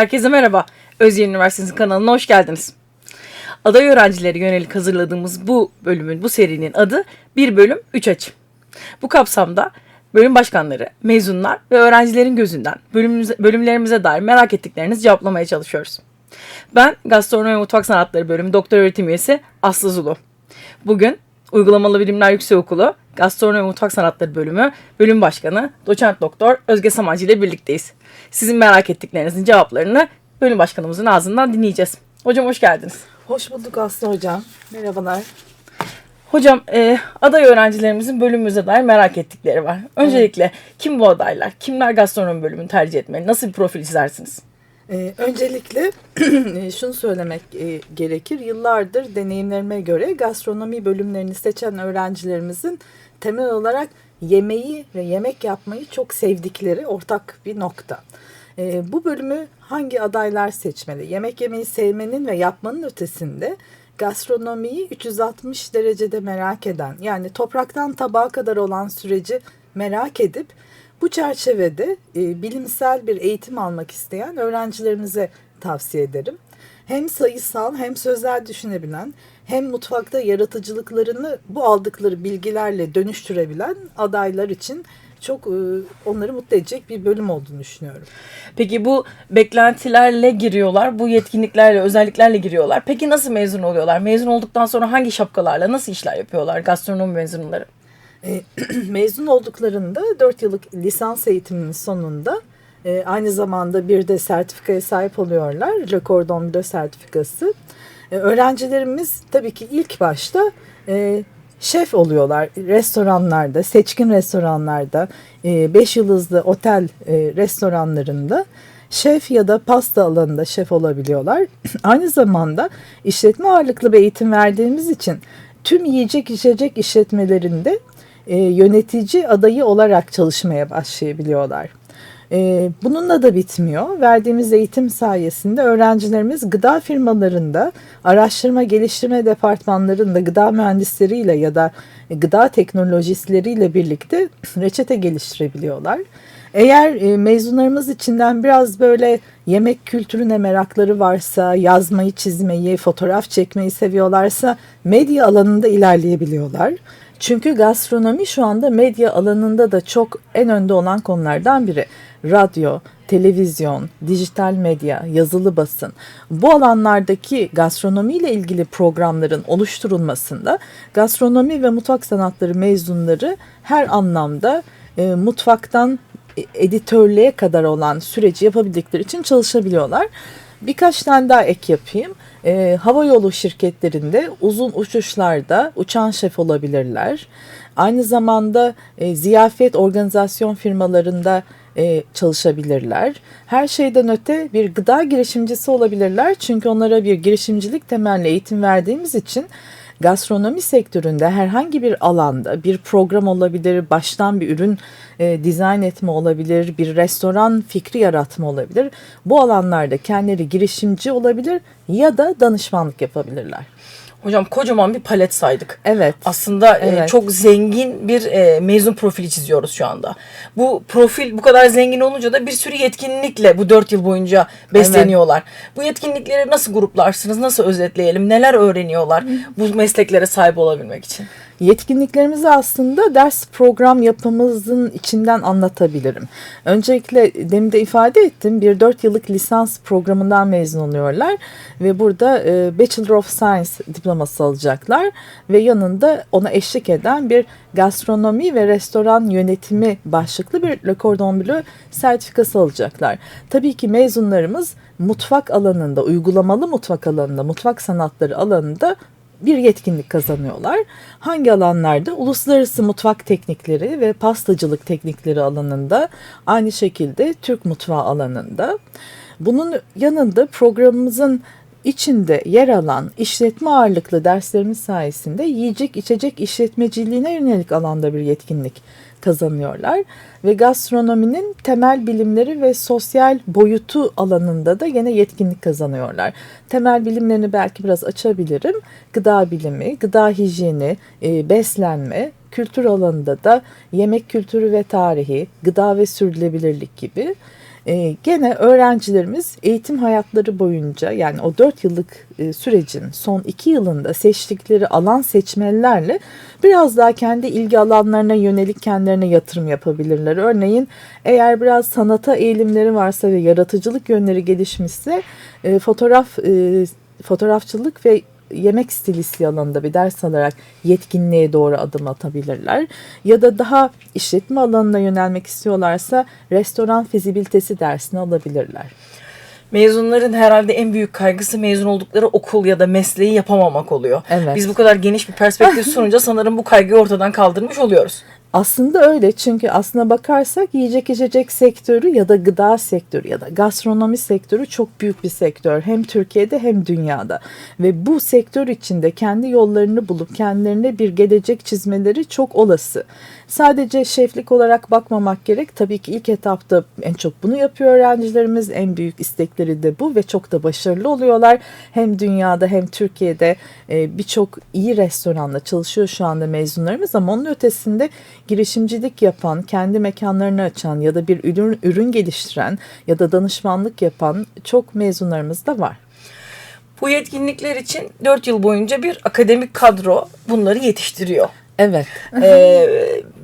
Herkese merhaba. Özyeğin Üniversitesi kanalına hoş geldiniz. Aday öğrencileri yönelik hazırladığımız bu bölümün, bu serinin adı Bir Bölüm Üç Açı. Bu kapsamda bölüm başkanları, mezunlar ve öğrencilerin gözünden bölümlerimize dair merak ettiklerinizi cevaplamaya çalışıyoruz. Ben Gastronomi ve Mutfak Sanatları bölümü doktor öğretim üyesi Aslı Zulu. Bugün Uygulamalı Bilimler Yüksekokulu Gastronomi ve Mutfak Sanatları bölümü bölüm başkanı doçent doktor Özge Samancı ile birlikteyiz. Sizin merak ettiklerinizin cevaplarını bölüm başkanımızın ağzından dinleyeceğiz. Hocam hoş geldiniz. Hoş bulduk Aslı Hocam. Merhabalar. Hocam e, aday öğrencilerimizin bölümümüze dair merak ettikleri var. Öncelikle kim bu adaylar? Kimler gastronomi bölümünü tercih etmeli? Nasıl bir profil çizersiniz? Ee, öncelikle e, şunu söylemek e, gerekir. Yıllardır deneyimlerime göre gastronomi bölümlerini seçen öğrencilerimizin temel olarak yemeği ve yemek yapmayı çok sevdikleri ortak bir nokta. Ee, bu bölümü hangi adaylar seçmeli? Yemek yemeyi sevmenin ve yapmanın ötesinde gastronomiyi 360 derecede merak eden yani topraktan tabağa kadar olan süreci merak edip bu çerçevede e, bilimsel bir eğitim almak isteyen öğrencilerimize tavsiye ederim. Hem sayısal hem sözel düşünebilen hem mutfakta yaratıcılıklarını bu aldıkları bilgilerle dönüştürebilen adaylar için çok e, onları mutlu edecek bir bölüm olduğunu düşünüyorum. Peki bu beklentilerle giriyorlar, bu yetkinliklerle, özelliklerle giriyorlar. Peki nasıl mezun oluyorlar? Mezun olduktan sonra hangi şapkalarla, nasıl işler yapıyorlar gastronomi mezunları? E, mezun olduklarında 4 yıllık lisans eğitiminin sonunda e, aynı zamanda bir de sertifikaya sahip oluyorlar. Le Cordon Bleu sertifikası. E, öğrencilerimiz tabii ki ilk başta e, şef oluyorlar restoranlarda, seçkin restoranlarda, 5 yıldızlı otel e, restoranlarında şef ya da pasta alanında şef olabiliyorlar. Aynı zamanda işletme ağırlıklı bir eğitim verdiğimiz için tüm yiyecek içecek işletmelerinde e, yönetici adayı olarak çalışmaya başlayabiliyorlar. E, bununla da bitmiyor. Verdiğimiz eğitim sayesinde öğrencilerimiz gıda firmalarında, araştırma geliştirme departmanlarında gıda mühendisleriyle ya da gıda teknolojistleriyle birlikte reçete geliştirebiliyorlar. Eğer e, mezunlarımız içinden biraz böyle yemek kültürüne merakları varsa, yazmayı, çizmeyi, fotoğraf çekmeyi seviyorlarsa medya alanında ilerleyebiliyorlar. Çünkü gastronomi şu anda medya alanında da çok en önde olan konulardan biri. Radyo, televizyon, dijital medya, yazılı basın bu alanlardaki gastronomi ile ilgili programların oluşturulmasında gastronomi ve mutfak sanatları mezunları her anlamda e, mutfaktan editörlüğe kadar olan süreci yapabildikleri için çalışabiliyorlar. Birkaç tane daha ek yapayım. E, hava yolu şirketlerinde uzun uçuşlarda uçan şef olabilirler. Aynı zamanda e, ziyafet organizasyon firmalarında e, çalışabilirler. Her şeyden öte bir gıda girişimcisi olabilirler. Çünkü onlara bir girişimcilik temelli eğitim verdiğimiz için gastronomi sektöründe herhangi bir alanda bir program olabilir, baştan bir ürün e, dizayn etme olabilir, bir restoran fikri yaratma olabilir. Bu alanlarda kendileri girişimci olabilir ya da danışmanlık yapabilirler. Hocam kocaman bir palet saydık. Evet. Aslında e, Evet. çok zengin bir e, mezun profili çiziyoruz şu anda. Bu profil bu kadar zengin olunca da bir sürü yetkinlikle bu dört yıl boyunca besleniyorlar. Bu yetkinlikleri nasıl gruplarsınız? Nasıl özetleyelim? Neler öğreniyorlar bu mesleklere sahip olabilmek için? Yetkinliklerimizi aslında ders program yapımızın içinden anlatabilirim. Öncelikle demin de ifade ettim bir 4 yıllık lisans programından mezun oluyorlar ve burada e, Bachelor of Science diploması alacaklar ve yanında ona eşlik eden bir gastronomi ve restoran yönetimi başlıklı bir Le Cordon Bleu sertifikası alacaklar. Tabii ki mezunlarımız mutfak alanında, uygulamalı mutfak alanında, mutfak sanatları alanında bir yetkinlik kazanıyorlar. Hangi alanlarda? Uluslararası mutfak teknikleri ve pastacılık teknikleri alanında, aynı şekilde Türk mutfağı alanında. Bunun yanında programımızın içinde yer alan işletme ağırlıklı derslerimiz sayesinde yiyecek içecek işletmeciliğine yönelik alanda bir yetkinlik kazanıyorlar ve gastronominin temel bilimleri ve sosyal boyutu alanında da yine yetkinlik kazanıyorlar. Temel bilimlerini belki biraz açabilirim. Gıda bilimi, gıda hijyeni, e, beslenme, kültür alanında da yemek kültürü ve tarihi, gıda ve sürdürülebilirlik gibi E, gene öğrencilerimiz eğitim hayatları boyunca yani o 4 yıllık e, sürecin son 2 yılında seçtikleri alan seçmelerle biraz daha kendi ilgi alanlarına yönelik kendilerine yatırım yapabilirler. Örneğin eğer biraz sanata eğilimleri varsa ve yaratıcılık yönleri gelişmişse e, fotoğraf e, fotoğrafçılık ve yemek stilistliği alanında bir ders alarak yetkinliğe doğru adım atabilirler. Ya da daha işletme alanına yönelmek istiyorlarsa restoran fizibilitesi dersini alabilirler. Mezunların herhalde en büyük kaygısı mezun oldukları okul ya da mesleği yapamamak oluyor. Evet. Biz bu kadar geniş bir perspektif sununca sanırım bu kaygıyı ortadan kaldırmış oluyoruz. Aslında öyle çünkü aslına bakarsak yiyecek içecek sektörü ya da gıda sektörü ya da gastronomi sektörü çok büyük bir sektör. Hem Türkiye'de hem dünyada. Ve bu sektör içinde kendi yollarını bulup kendilerine bir gelecek çizmeleri çok olası. Sadece şeflik olarak bakmamak gerek. Tabii ki ilk etapta en çok bunu yapıyor öğrencilerimiz. En büyük istekleri de bu ve çok da başarılı oluyorlar. Hem dünyada hem Türkiye'de e, birçok iyi restoranda çalışıyor şu anda mezunlarımız ama onun ötesinde girişimcilik yapan, kendi mekanlarını açan ya da bir ürün, ürün geliştiren ya da danışmanlık yapan çok mezunlarımız da var. Bu yetkinlikler için 4 yıl boyunca bir akademik kadro bunları yetiştiriyor. Evet. Ee,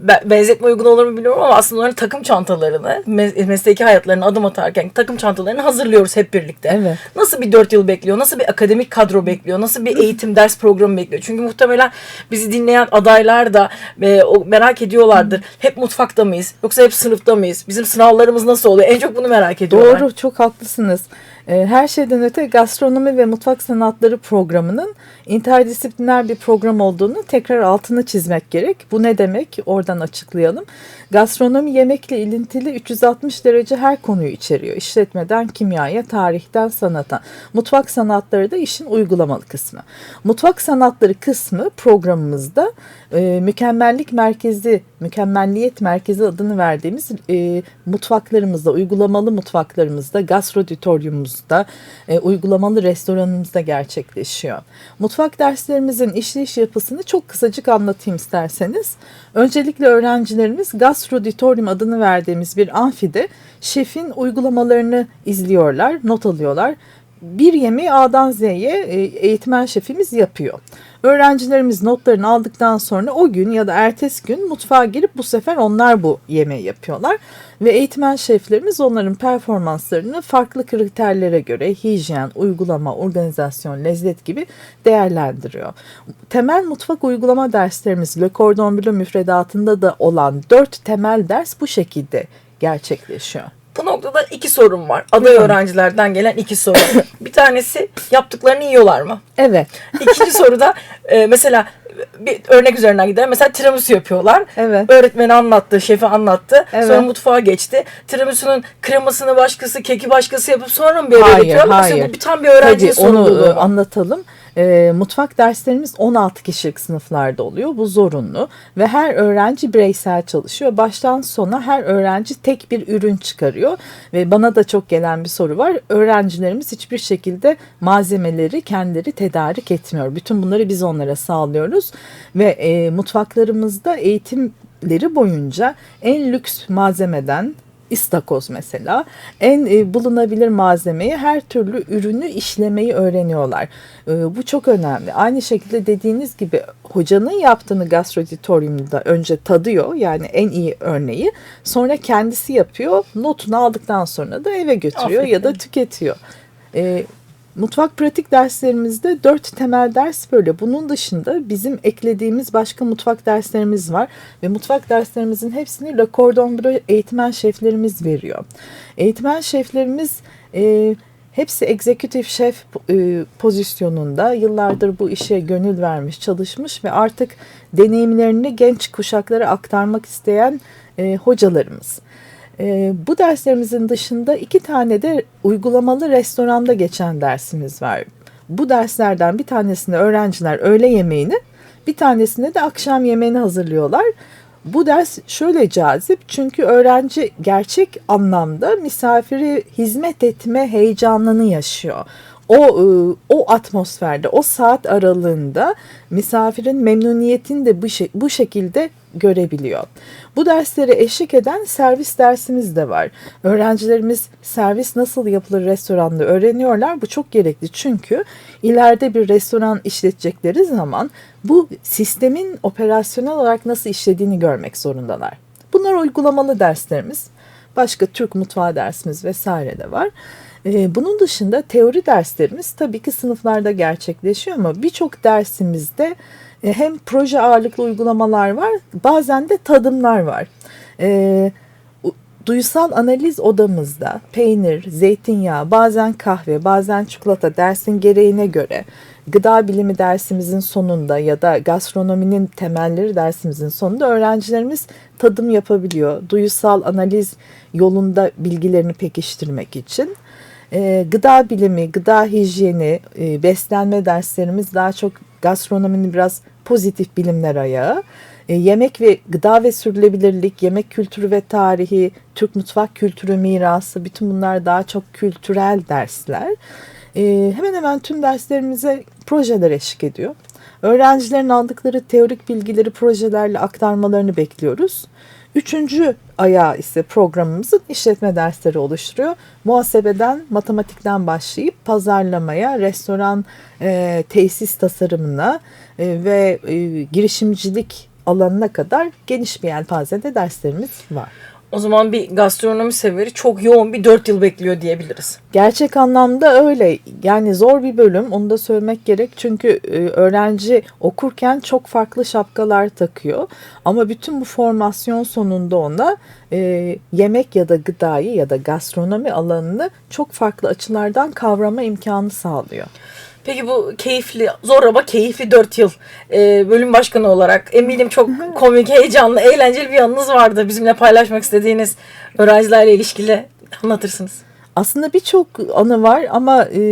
be- benzetme uygun olur mu bilmiyorum ama aslında onların takım çantalarını, mes- mesleki hayatlarına adım atarken takım çantalarını hazırlıyoruz hep birlikte. Evet. Nasıl bir 4 yıl bekliyor? Nasıl bir akademik kadro bekliyor? Nasıl bir eğitim ders programı bekliyor? Çünkü muhtemelen bizi dinleyen adaylar da e, o merak ediyorlardır. Hep mutfakta mıyız? Yoksa hep sınıfta mıyız? Bizim sınavlarımız nasıl oluyor? En çok bunu merak ediyorlar. Doğru, çok haklısınız. Ee, Her şeyden öte gastronomi ve mutfak sanatları programının interdisipliner bir program olduğunu tekrar altını çizmek gerek. Bu ne demek? Oradan açıklayalım. Gastronomi yemekle ilintili 360 derece her konuyu içeriyor. İşletmeden kimyaya, tarihten sanata. Mutfak sanatları da işin uygulamalı kısmı. Mutfak sanatları kısmı programımızda e, mükemmellik merkezi, mükemmelliyet merkezi adını verdiğimiz e, mutfaklarımızda, uygulamalı mutfaklarımızda, gastroditoryumumuzda, e, uygulamalı restoranımızda gerçekleşiyor. Mutfak derslerimizin işleyiş yapısını çok kısacık anlatayım isterseniz. Öncelikle öğrencilerimiz gastroditoryum adını verdiğimiz bir amfide şefin uygulamalarını izliyorlar, not alıyorlar. Bir yemeği A'dan Z'ye e, eğitmen şefimiz yapıyor. Öğrencilerimiz notlarını aldıktan sonra o gün ya da ertesi gün mutfağa girip bu sefer onlar bu yemeği yapıyorlar. Ve eğitmen şeflerimiz onların performanslarını farklı kriterlere göre hijyen, uygulama, organizasyon, lezzet gibi değerlendiriyor. Temel mutfak uygulama derslerimiz Le Cordon Bleu müfredatında da olan dört temel ders bu şekilde gerçekleşiyor. Bu noktada iki sorum var. Aday öğrencilerden gelen iki soru. bir tanesi yaptıklarını yiyorlar mı? Evet, İkinci soruda e, mesela bir örnek üzerinden gidelim. Mesela tiramisu yapıyorlar. evet. Öğretmeni anlattı, şefi anlattı. Evet. Sonra mutfağa geçti. Tiramisu'nun kremasını başkası, keki başkası yapıp sonra mı bir eve Hayır, götürüyor? Mesela hayır. bu bir tam bir öğrencinin Tabii onu sorumluluğu. e, anlatalım. E, mutfak derslerimiz 16 kişilik sınıflarda oluyor. Bu zorunlu ve her öğrenci bireysel çalışıyor. Baştan sona her öğrenci tek bir ürün çıkarıyor ve bana da çok gelen bir soru var. Öğrencilerimiz hiçbir şekilde malzemeleri kendileri tedarik etmiyor. Bütün bunları biz onlara sağlıyoruz ve e, mutfaklarımızda eğitimleri boyunca en lüks malzemeden İstakoz mesela en e, bulunabilir malzemeyi her türlü ürünü işlemeyi öğreniyorlar. E, bu çok önemli. Aynı şekilde dediğiniz gibi hocanın yaptığını gastroditoriumda önce tadıyor yani en iyi örneği sonra kendisi yapıyor notunu aldıktan sonra da eve götürüyor ya da Aferin. tüketiyor. E, Mutfak pratik derslerimizde dört temel ders böyle. Bunun dışında bizim eklediğimiz başka mutfak derslerimiz var. Ve mutfak derslerimizin hepsini Le Cordon Bleu eğitmen şeflerimiz veriyor. Eğitmen şeflerimiz e, hepsi executive şef e, pozisyonunda yıllardır bu işe gönül vermiş, çalışmış ve artık deneyimlerini genç kuşaklara aktarmak isteyen e, hocalarımız. E, bu derslerimizin dışında iki tane de uygulamalı restoranda geçen dersimiz var. Bu derslerden bir tanesinde öğrenciler öğle yemeğini, bir tanesinde de akşam yemeğini hazırlıyorlar. Bu ders şöyle cazip çünkü öğrenci gerçek anlamda misafiri hizmet etme heyecanını yaşıyor. O e, o atmosferde, o saat aralığında misafirin memnuniyetini de bu, bu şekilde görebiliyor. Bu derslere eşlik eden servis dersimiz de var. Öğrencilerimiz servis nasıl yapılır restoranda öğreniyorlar. Bu çok gerekli çünkü ileride bir restoran işletecekleri zaman bu sistemin operasyonel olarak nasıl işlediğini görmek zorundalar. Bunlar uygulamalı derslerimiz. Başka Türk mutfağı dersimiz vesaire de var. Ee, Bunun dışında teori derslerimiz tabii ki sınıflarda gerçekleşiyor ama birçok dersimizde hem proje ağırlıklı uygulamalar var bazen de tadımlar var. U- Duysal analiz odamızda peynir, zeytinyağı, bazen kahve, bazen çikolata dersin gereğine göre gıda bilimi dersimizin sonunda ya da gastronominin temelleri dersimizin sonunda öğrencilerimiz tadım yapabiliyor. Duysal analiz yolunda bilgilerini pekiştirmek için. Ee, gıda bilimi, gıda hijyeni, e, beslenme derslerimiz daha çok gastronominin biraz pozitif bilimler ayağı. E, yemek ve gıda ve sürdürülebilirlik, yemek kültürü ve tarihi, Türk mutfak kültürü mirası bütün bunlar daha çok kültürel dersler. E, hemen hemen tüm derslerimize projeler eşlik ediyor. Öğrencilerin aldıkları teorik bilgileri projelerle aktarmalarını bekliyoruz. Üçüncü ayağı ise programımızın işletme dersleri oluşturuyor. Muhasebeden, matematikten başlayıp pazarlamaya, restoran e, tesis tasarımına e, ve e, girişimcilik alanına kadar geniş bir yelpazede derslerimiz var. O zaman bir gastronomi severi çok yoğun bir 4 yıl bekliyor diyebiliriz. Gerçek anlamda öyle. Yani zor bir bölüm. Onu da söylemek gerek. Çünkü e, öğrenci okurken çok farklı şapkalar takıyor. Ama bütün bu formasyon sonunda ona e, yemek ya da gıdayı ya da gastronomi alanını çok farklı açılardan kavrama imkanı sağlıyor. Peki bu keyifli, zor ama keyifli 4 yıl e, bölüm başkanı olarak eminim çok komik, heyecanlı, eğlenceli bir yanınız vardı. Bizimle paylaşmak istediğiniz öğrencilerle ilişkili anlatırsınız. Aslında birçok anı var ama e,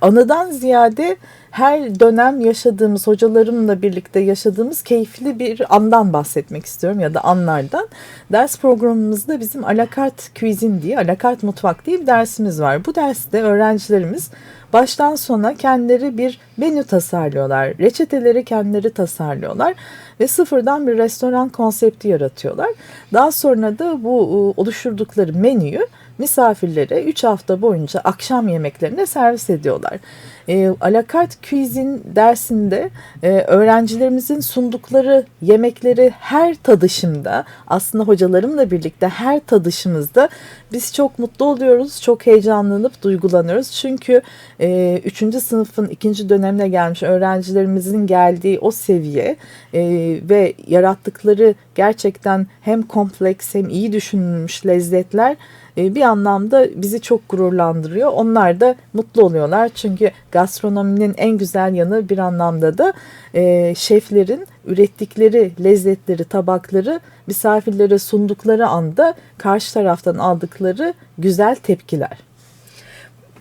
anıdan ziyade her dönem yaşadığımız, hocalarımla birlikte yaşadığımız keyifli bir andan bahsetmek istiyorum ya da anlardan. Ders programımızda bizim alakart cuisine diye, alakart mutfak diye bir dersimiz var. Bu derste öğrencilerimiz baştan sona kendileri bir menü tasarlıyorlar. Reçeteleri kendileri tasarlıyorlar ve sıfırdan bir restoran konsepti yaratıyorlar. Daha sonra da bu e, oluşturdukları menüyü misafirlere 3 hafta boyunca akşam yemeklerine servis ediyorlar. E, alakart cuisine dersinde e, öğrencilerimizin sundukları yemekleri her tadışımda aslında hocalarımla birlikte her tadışımızda biz çok mutlu oluyoruz, çok heyecanlanıp duygulanıyoruz. Çünkü 3. sınıfın ikinci dönemine gelmiş öğrencilerimizin geldiği o seviye e, ve yarattıkları gerçekten hem kompleks hem iyi düşünülmüş lezzetler e, bir anlamda bizi çok gururlandırıyor. Onlar da mutlu oluyorlar çünkü gastronominin en güzel yanı bir anlamda da e, şeflerin ürettikleri lezzetleri, tabakları misafirlere sundukları anda karşı taraftan aldıkları güzel tepkiler.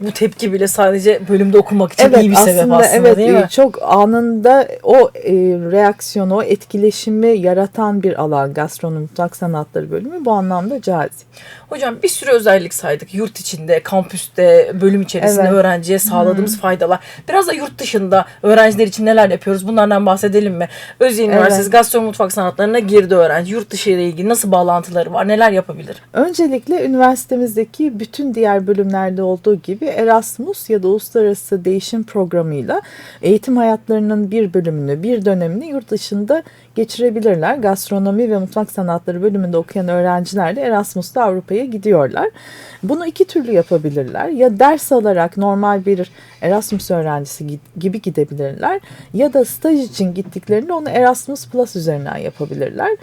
Bu tepki bile sadece bölümde okumak için iyi bir sebep aslında evet, değil mi? e, Çok anında o e, reaksiyonu, o etkileşimi yaratan bir alan gastronomi mutfak sanatları bölümü bu anlamda cazip. Hocam bir sürü özellik saydık. Yurt içinde, kampüste, bölüm içerisinde Evet. öğrenciye sağladığımız faydalar. Biraz da yurt dışında öğrenciler için neler yapıyoruz? Bunlardan bahsedelim mi? Özyeğin Evet. Üniversitesi Gastronomi Mutfak Sanatları'na girdi öğrenci. Yurt dışı ile ilgili nasıl bağlantıları var? Neler yapabilir? Öncelikle üniversitemizdeki bütün diğer bölümlerde olduğu gibi Erasmus ya da Uluslararası Değişim Programı'yla eğitim hayatlarının bir bölümünü, bir dönemini yurt dışında geçirebilirler. Gastronomi ve mutfak sanatları bölümünde okuyan öğrenciler de Erasmus'ta Avrupa'ya gidiyorlar. Bunu iki türlü yapabilirler. Ya ders alarak normal bir Erasmus öğrencisi gi- gibi gidebilirler ya da staj için gittiklerinde onu Erasmus Plus üzerinden yapabilirler.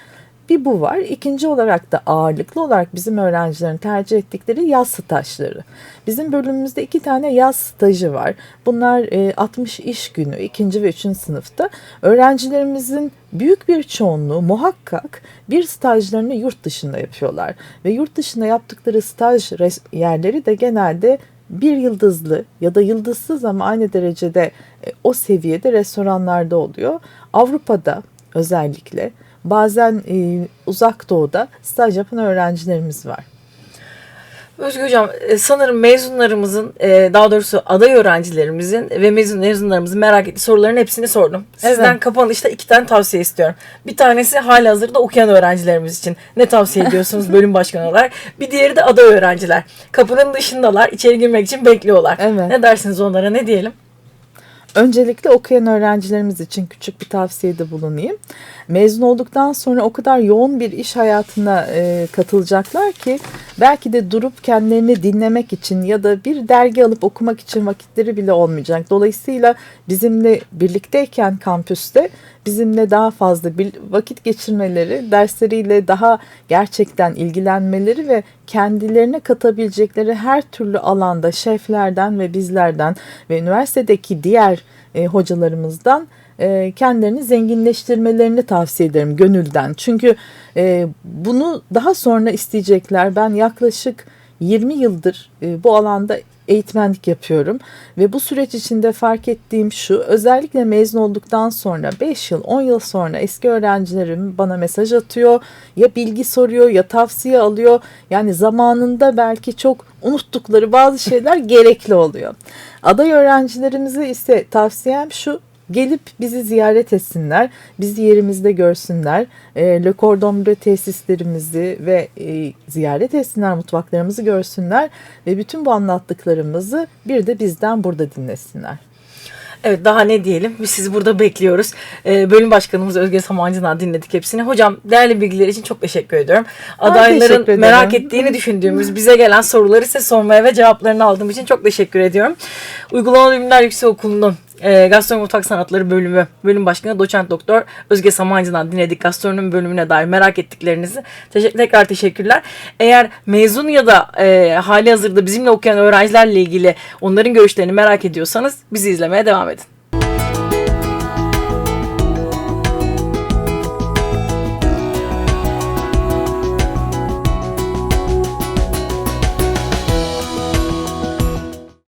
Bir bu var. İkinci olarak da ağırlıklı olarak bizim öğrencilerin tercih ettikleri yaz stajları. Bizim bölümümüzde iki tane yaz stajı var. Bunlar e, 60 iş günü ikinci ve üçüncü sınıfta. Öğrencilerimizin büyük bir çoğunluğu muhakkak bir stajlarını yurt dışında yapıyorlar. Ve yurt dışında yaptıkları staj yerleri de genelde bir yıldızlı ya da yıldızsız ama aynı derecede e, o seviyede restoranlarda oluyor. Avrupa'da özellikle bazen e, uzak doğuda staj yapan öğrencilerimiz var. Özgür Hocam e, sanırım mezunlarımızın e, daha doğrusu aday öğrencilerimizin ve mezun mezunlarımızın merak ettiği soruların hepsini sordum. Sizden Evet. kapanışta iki tane tavsiye istiyorum. Bir tanesi hali hazırda okuyan öğrencilerimiz için. Ne tavsiye ediyorsunuz bölüm başkanı olarak? Bir diğeri de aday öğrenciler. Kapının dışındalar. içeri girmek için bekliyorlar. Evet. Ne dersiniz onlara ne diyelim? Öncelikle okuyan öğrencilerimiz için küçük bir tavsiyede bulunayım. Mezun olduktan sonra o kadar yoğun bir iş hayatına e, katılacaklar ki belki de durup kendilerini dinlemek için ya da bir dergi alıp okumak için vakitleri bile olmayacak. Dolayısıyla bizimle birlikteyken kampüste bizimle daha fazla bir vakit geçirmeleri, dersleriyle daha gerçekten ilgilenmeleri ve kendilerine katabilecekleri her türlü alanda şeflerden ve bizlerden ve üniversitedeki diğer e, hocalarımızdan e, kendilerini zenginleştirmelerini tavsiye ederim gönülden. Çünkü e, bunu daha sonra isteyecekler. Ben yaklaşık 20 yıldır e, bu alanda eğitmenlik yapıyorum ve bu süreç içinde fark ettiğim şu özellikle mezun olduktan sonra 5 yıl 10 yıl sonra eski öğrencilerim bana mesaj atıyor ya bilgi soruyor ya tavsiye alıyor yani zamanında belki çok unuttukları bazı şeyler gerekli oluyor. Aday öğrencilerimize ise tavsiyem şu gelip bizi ziyaret etsinler, bizi yerimizde görsünler, e, Le Cordon Bleu tesislerimizi ve e, ziyaret etsinler, mutfaklarımızı görsünler ve bütün bu anlattıklarımızı bir de bizden burada dinlesinler. Evet daha ne diyelim biz sizi burada bekliyoruz. Ee, bölüm başkanımız Özge Samancı'dan dinledik hepsini. Hocam değerli bilgiler için çok teşekkür ediyorum. Adayların teşekkür merak ettiğini düşündüğümüz bize gelen soruları size sormaya ve cevaplarını aldığım için çok teşekkür ediyorum. Uygulamalı Bilimler Yüksekokulu'nun e, Gastronomi Mutfak Sanatları bölümü bölüm başkanı doçent doktor Özge Samancı'dan dinledik gastronomi bölümüne dair merak ettiklerinizi. Teşekkür, tekrar teşekkürler. Eğer mezun ya da e, hali hazırda bizimle okuyan öğrencilerle ilgili onların görüşlerini merak ediyorsanız bizi izlemeye devam edin.